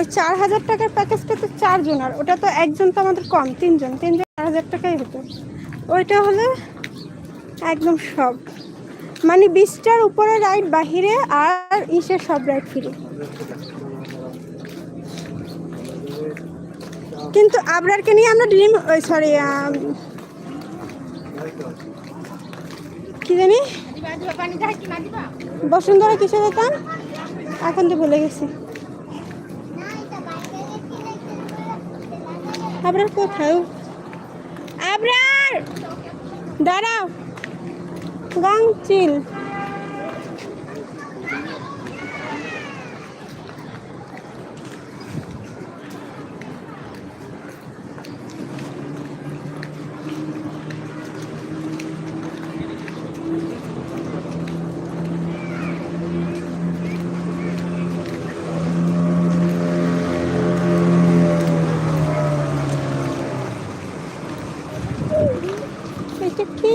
ওই চার হাজার টাকার প্যাকেজটা তো চারজন, আর ওটা তো একজন তো আমাদের কম, তিনজন তিনজন চার হাজার টাকাই হতো। ওইটা হলে একদম সব। মানে বিশটার উপরে রাইড বাহিরে আর ইসে সব রাইড ফিরে কিন্তু আবরারকে নিয়ে আমরা ড্রিম ওই সরি কি জানি? বসুন্ধরা কিসে যেতাম? এখন তো ভুলে গেছি। আবরার কোথায় ও? আবরার দাঁড়াও গাং এটা কি?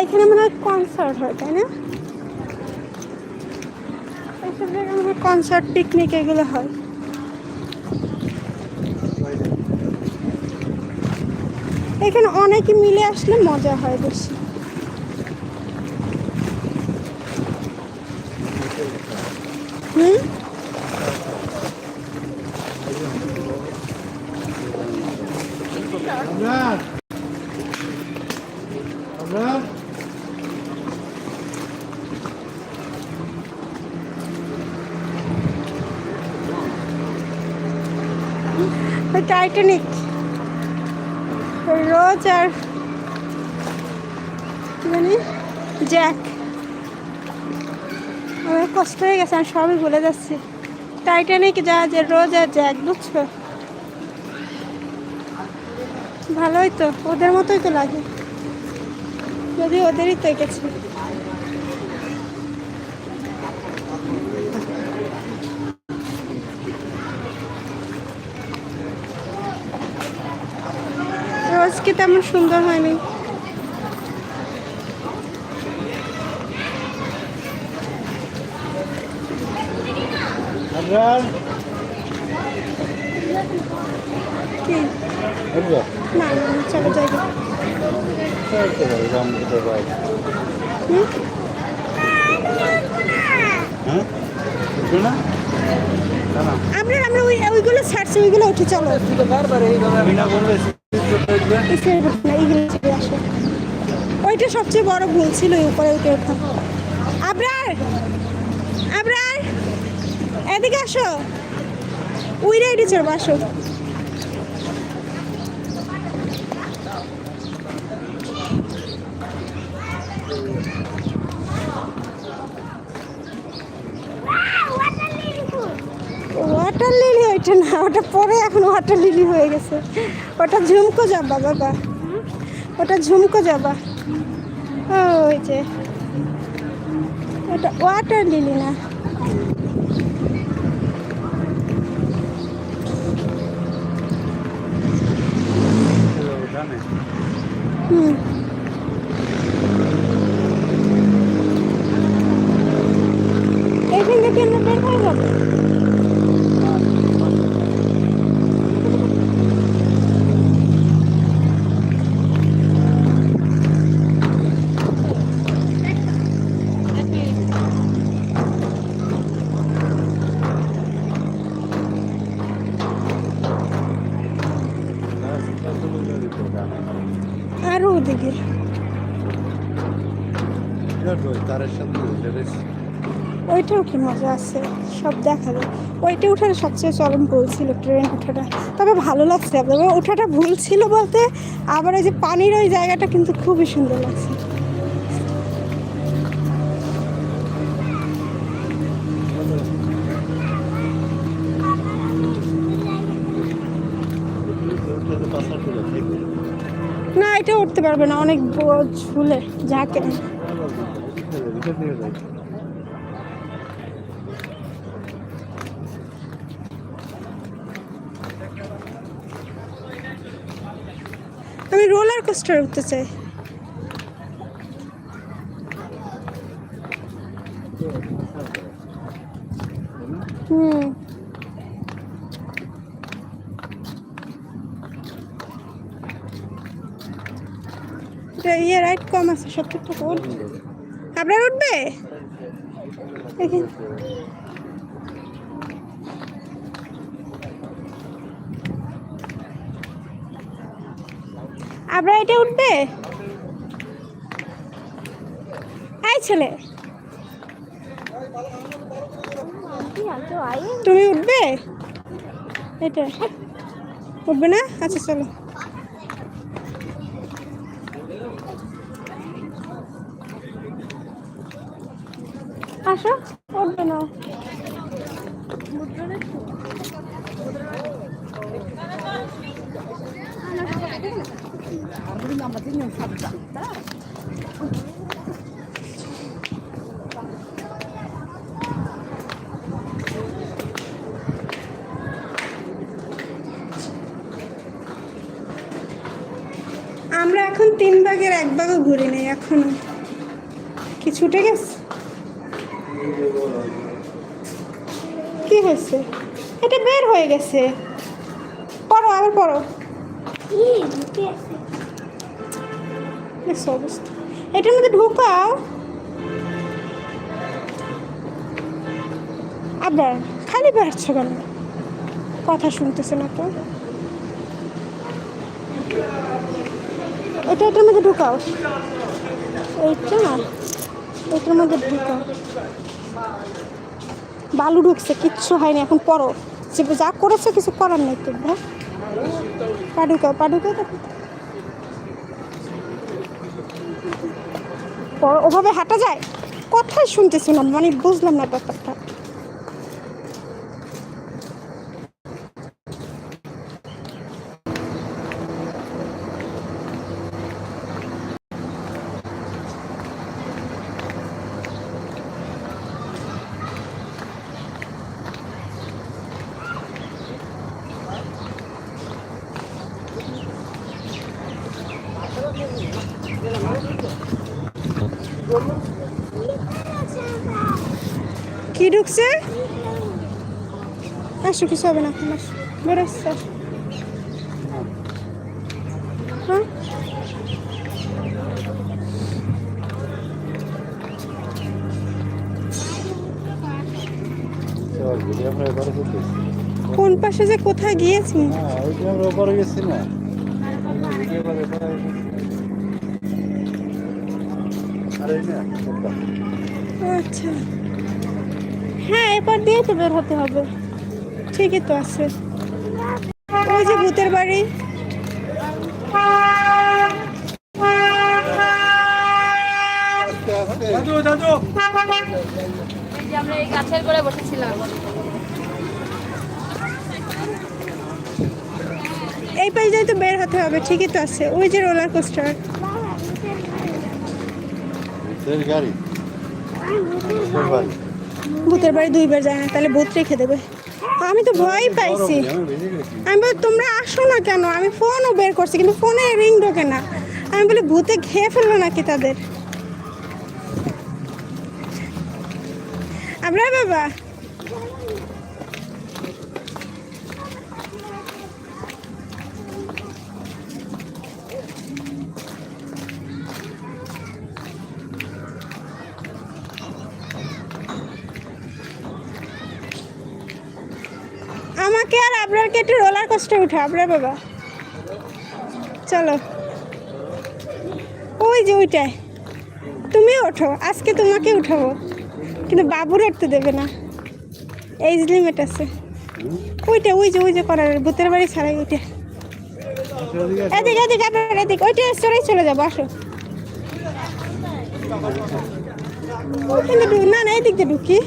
এইখানে মনে হয় কনসার্ট হয়, তাই না? এইসব জায়গায় মনে হয় কনসার্ট পিকনিক এগুলো হয়। এখানে অনেকে মিলে আসলে মজা হয় বেশি। হুম আমরা আমরা ওই টাইটানিক রোজ আর জানি? জ্যাক আমার কষ্ট হয়ে গেছে, আমি সবই ভুলে যাচ্ছি। টাইটানিক যা যে রোজ আর জ্যাক বুঝছ? ভালোই তো, ওদের মতোই তো লাগে। যদি ওদেরই তো এঁকেছে রোজ কি তেমন সুন্দর হয়নি আমরা কি আমরা না না না, চলো যাই গে। করতে পারি রাম দিতে পারি হুম? হ্যাঁ বুঝছ না না আমরা আমরা ওই ওইগুলো ছাড়ছি ওইগুলো উঠে চলো। ওইটা সবচেয়ে বড় ভুল ছিল উপরে উঠে ওঠা আবরার! আবরার! এদিকে আসো। উইরে এটি চড়বো আসো ওয়াটার লিলি ওইটা না, ওটা পরে এখন ওয়াটার লিলি হয়ে গেছে। ওটা ঝুমকো যাবা, বাবা। ওটা ঝুমকো যাবা। ওই যে। ওটা ওয়াটার লিলি না জানে হুম এইখান থেকে আমরা বের হয়ে যাব আরও ওদিকে তারের সাথে ওইটা উঠে মজা আছে, সব দেখা যায়। ওইটা উঠাটা সবচেয়ে চরম ভুল ছিল ট্রেন ওঠাটা তবে ভালো লাগছে তবে ওঠাটা ভুল ছিল বলতে আবার ওই যে পানির ওই জায়গাটা কিন্তু খুবই সুন্দর লাগছে। না, এটা উঠতে পারবে না, অনেক ঝুলে, যাকে আমি রোলার কোস্টার উঠতে চাই। হুম। ইয়ে রাইট কম আছে টাকা উঠ আপনার উঠবে? আপনার এটা উঠবে? এই ছেলে। তুমি উঠবে? এটা। উঠবে না? আচ্ছা চলো। আসো না। আমরা এখন তিন ভাগের এক ভাগও ঘুরি নেই এখনও। কি ছুটে গেছে? কি হয়েছে? এটা বের হয়ে গেছে। পড়ো, আবার পড়ো। অবস্থা। এটার মধ্যে ঢুকাও। আবার খালি বেড়াচ্ছ কেন? কথা শুনতেছে না তো। এটা এটার মধ্যে ঢুকাও। এইটা এটার মধ্যে ঢুকাও। বালু ঢুকছে, কিচ্ছু হয়নি, এখন পরো। যে যা করেছে কিছু করার নেই তো হ্যাঁ? পা ঢুকাও পা ঢুকাও তারপর। পড়ো ওভাবে হাঁটা যায়? কথাই শুনতেছি না মানে বুঝলাম না ব্যাপারটা। ঢুকছে? আসো, কিছু হবে না আসো হ্যাঁ? কোন পাশে যে কোথায় গিয়েছি? ওপারে গেছি না আচ্ছা। হ্যাঁ এবার দিয়ে তো বের হতে হবে। ঠিকই তো আছে। ওই যে ভূতের বাড়ি। এই যে আমরা এই গাছের করে বসেছিলাম। এই পাশ দিয়ে তো বের হতে হবে ঠিকই তো আছে। ওই যে রোলার কোস্টার। গাড়ি। ভূতের বাড়ি দুইবার যায় না তাহলে ভূত রেখে দেবে। আমি তো ভয় পাইছি। আমি বলি, তোমরা আসো না কেন? আমি ফোনও বের করছি, কিন্তু ফোনে রিং ঢোকে না। আমি বলি, ভূতে খেয়ে ফেলব নাকি তাদের? আমরা বাবা আমাকে আর আপনারকে একটু রোলার কোস্টার উঠে আপনার বাবা। চলো। ওই যে ওইটায় তুমি ওঠো, আজকে তোমাকে উঠাবো। কিন্তু বাবুর উঠতে দেবে না। এইজ লিমিট আছে। ওইটা, ওই যে ওই যে করার, ভূতের বাড়ি ছাড়াই ওইটা। এদিকে এদিকে আপনার এদিকে। ওইটা চড়াই চলে যাব, আসো। না না, এদিক দিয়ে ঢুকি।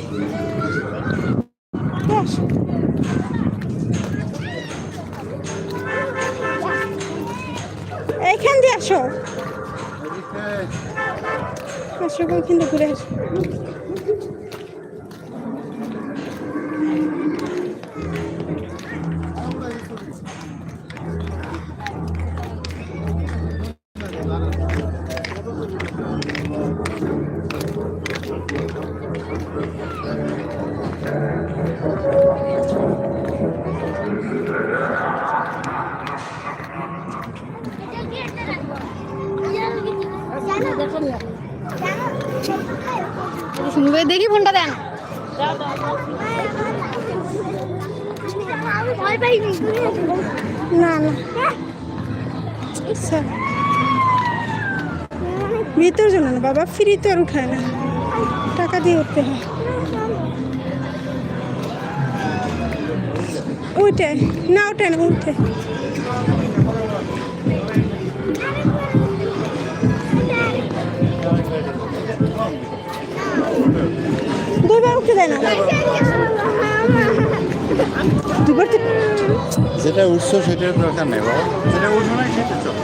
আসো। আসো কিন্তু ঘুরে আসো। দেখি ফোনটা দেন। না না ভিতর জন্য না, বাবা, ফ্রি তো আর উঠায় না। টাকা দিয়ে উঠতে হয়। উঠে, না ওটাই না, উঠে। দেয় না। যেটা উঠছো সেটার দরকার নেই বাবা। যেটা উঠবো নাই সেটা চল।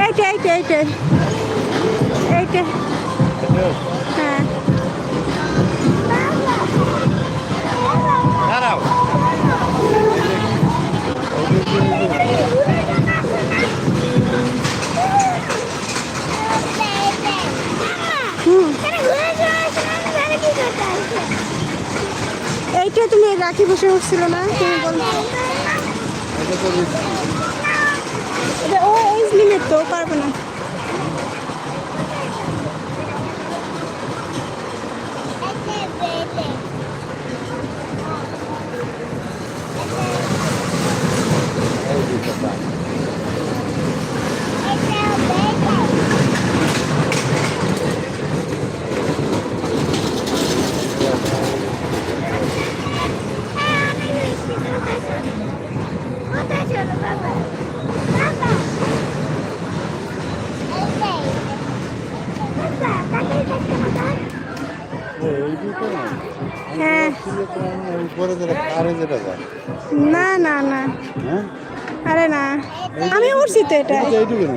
এইটা এইটা এইটা এইটা তুমি রাখি বসে উঠছিল না? তুমি বল। তো পারবে না। Thank দুটো পা। ও, এই দুটো না? হ্যাঁ ছিল তো আমার উপরে যেটা কারে যেটা যায় না না না হ্যাঁ আরে না আমি উঠছি তো এটা এইটুকু নেই